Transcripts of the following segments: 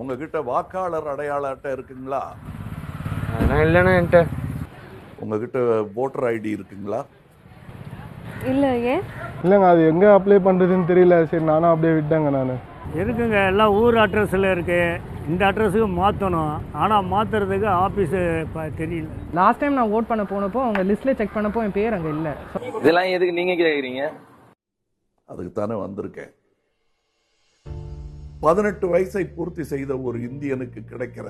உங்ககிட்ட வாக்காளர் அடையாள அட்டை இருக்குங்களா? அதெல்லாம் இல்லைண்ணா என்கிட்ட. உங்ககிட்ட ஓட்டர் ஐடி இருக்குங்களா? இல்லை ஏன்? இல்லைங்க அது எங்கே அப்ளை பண்ணுறதுன்னு தெரியல. சரி நானும் அப்படியே விட்டேங்க நான். இருக்குங்க எல்லாம் ஊர் அட்ரஸில் இருக்குது இந்த அட்ரஸுக்கு மாற்றணும் ஆனால் மாற்றுறதுக்கு ஆஃபீஸு இப்போ தெரியல. லாஸ்ட் டைம் நான் ஓட் பண்ண போனப்போ அவங்க லிஸ்ட்ல செக் பண்ணப்போ என் பேர் அங்கே இல்லை. இதெல்லாம் எதுக்கு நீங்க கேக்குறீங்க? அதுக்கு தானே வந்திருக்கேன். பதினெட்டு வயசை பூர்த்தி செய்த ஒரு இந்தியனுக்கு கிடைக்கிற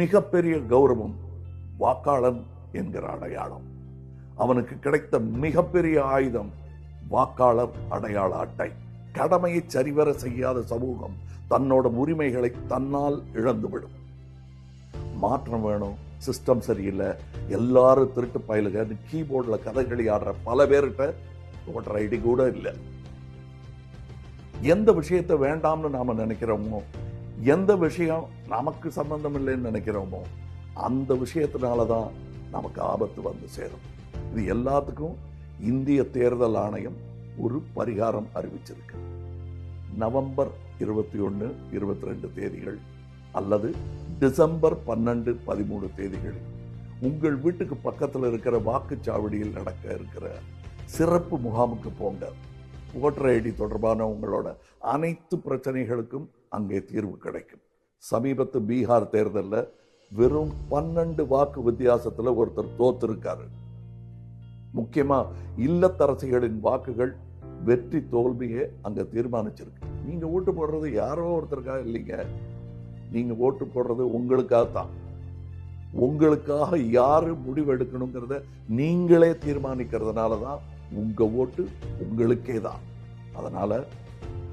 மிகப்பெரிய கௌரவம் வாக்காளன் என்கிற அடையாளம். அவனுக்கு கிடைத்த மிகப்பெரிய ஆயுதம் வாக்காளர் அடையாள அட்டை. கடமையை சரிவர செய்யாத சமூகம் தன்னோட உரிமைகளை தன்னால் இழந்துவிடும். மாற்றம் வேணும் சிஸ்டம் சரியில்லை எல்லாரும் திருட்டு பயலுக கீபோர்டில் கதைகளி ஆடுற பல பேர்கிட்ட ஓட்டர் ஐடி கூட இல்லை. எந்த விஷயத்தை வேண்டாம்னு நாம் நினைக்கிறோமோ எந்த விஷயம் நமக்கு சம்பந்தம் இல்லைன்னு நினைக்கிறோமோ அந்த விஷயத்தினால தான் நமக்கு ஆபத்து வந்து சேரும். இது எல்லாத்துக்கும் இந்திய தேர்தல் ஆணையம் ஒரு பரிகாரம் அறிவிச்சிருக்கு. நவம்பர் இருபத்தி ஒன்று இருபத்தி ரெண்டு தேதிகள் அல்லது டிசம்பர் பன்னெண்டு பதிமூணு தேதிகள். உங்கள் வீட்டுக்கு பக்கத்தில் இருக்கிற வாக்குச்சாவடியில் நடக்க இருக்கிற சிறப்பு முகாமுக்கு போங்க. ஓட்டர் ஐடி தொடர்பான உங்களோட அனைத்து பிரச்சனைகளுக்கும் அங்கே தீர்வு கிடைக்கும். சமீபத்து பீகார் தேர்தலில் வெறும் பன்னெண்டு வாக்கு வித்தியாசத்தில் ஒருத்தர் தோத்திருக்காரு. முக்கியமா இல்லத்தரசிகளின் வாக்குகள் வெற்றி தோல்வியை அங்க தீர்மானிச்சிருக்கு. நீங்க ஓட்டு போடுறது யாரோ ஒருத்தருக்காக இல்லைங்க. நீங்க ஓட்டு போடுறது உங்களுக்காக தான் உங்களுக்காக யாரு முடிவெடுக்கணுங்கிறத நீங்களே தீர்மானிக்கிறதுனால தான் உங்க ஓட்டு உங்களுக்கே தான் அதனால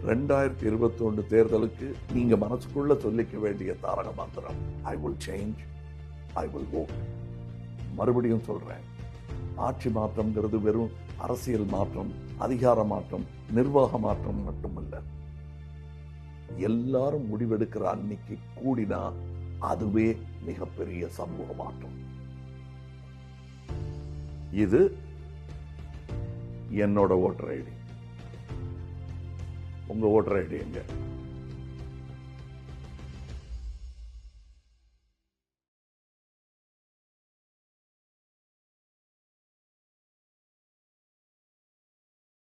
ரெண்டாயிரத்தி இருபத்தி ஒன்று தேர்தலுக்கு நீங்க மனசுக்குள்ள சொல்லிக்க வேண்டிய தாரக மந்திரம் I will change I will vote மறுபடியும் சொல்றேன் ஆட்சி மாற்றம்ங்கிறது வெறும் அரசியல் மாற்றம் அதிகார மாற்றம் நிர்வாக மாற்றம் மட்டுமல்ல. எல்லாரும் முடிவெடுக்கிற அன்னைக்கு கூடினா அதுவே மிகப்பெரிய சமூக மாற்றம். இது என்னோட ஓட்டர் ஐடி. உங்க ஓட்டர் ஐடி எங்க?